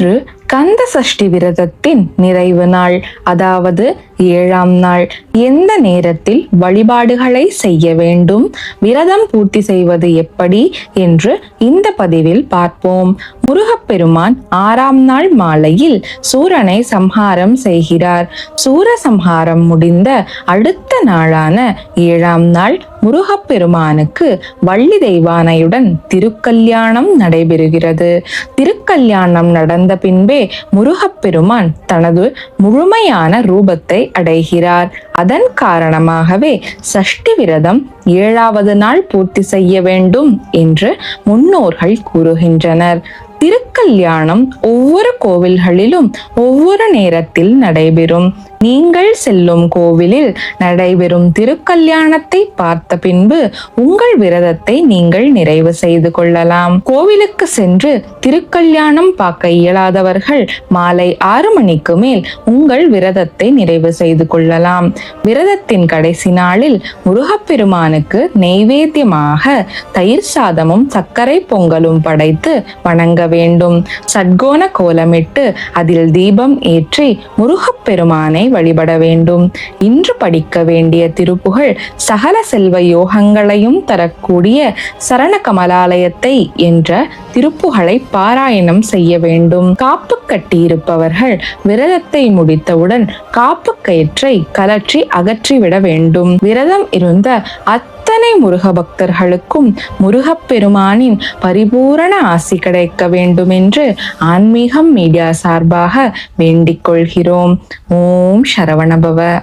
இன்று கந்த சஷ்டி விரதத்தின் நிறைவு நாள். அதாவது ஏழாம் நாள். எந்த நேரத்தில் வழிபாடுகளை செய்ய வேண்டும்? விரதம் பூர்த்தி செய்வது எப்படி? என்று இந்த பதிவில் பார்ப்போம். முருகப்பெருமான் ஆறாம் நாள் மாலையில் சூரனை சம்ஹாரம் செய்கிறார். சூர சம்ஹாரம் முடிந்த அடுத்த நாளான ஏழாம் நாள் முருகப்பெருமானுக்கு வள்ளி தெய்வானையுடன் திருக்கல்யாணம் நடைபெறுகிறது. திருக்கல்யாணம் நடந்த பின்பே முருகப்பெருமான் தனது முழுமையான ரூபத்தை அடைகிறார். அதன் காரணமாகவே சஷ்டி விரதம் ஏழாவது நாள் பூர்த்தி செய்ய வேண்டும் என்று முன்னோர்கள் கூறுகின்றனர். திருக்கல்யாணம் ஒவ்வொரு கோவில்களிலும் ஒவ்வொரு நேரத்தில் நடைபெறும். நீங்கள் செல்லும் கோவிலில் நடைபெறும் திருக்கல்யாணத்தை பார்த்த பின்பு உங்கள் விரதத்தை நீங்கள் நிறைவு செய்து கொள்ளலாம். கோவிலுக்கு சென்று திருக்கல்யாணம் பார்க்க இயலாதவர்கள் மாலை ஆறு மணிக்கு மேல் உங்கள் விரதத்தை நிறைவு செய்து கொள்ளலாம். விரதத்தின் கடைசி நாளில் முருகப்பெருமானுக்கு நெய்வேத்தியமாக தயிர் சாதமும் சர்க்கரை பொங்கலும் படைத்து வணங்க வேண்டும். சட்கோண கோலமிட்டு அதில் தீபம் ஏற்றி முருகப்பெருமானை வழிபட வேண்டும். இன்று படிக்க வேண்டிய திருப்புகழ் சகல செல்வ யோகங்களையும் தரக்கூடிய சரண கமலாலயத்தை என்ற திருப்புகளை பாராயணம் செய்ய வேண்டும். காப்பு கட்டியிருப்பவர்கள் விரதத்தை முடித்தவுடன் காப்பு கயிற்றை கலற்றி அகற்றிவிட வேண்டும். விரதம் இருந்த அத்தனை முருக பக்தர்களுக்கும் முருகப்பெருமானின் பரிபூரண ஆசி கிடைக்க வேண்டும் என்று ஆன்மீகம் மீடியா சார்பாக வேண்டிக் கொள்கிறோம். ஓம் சரவணபவ.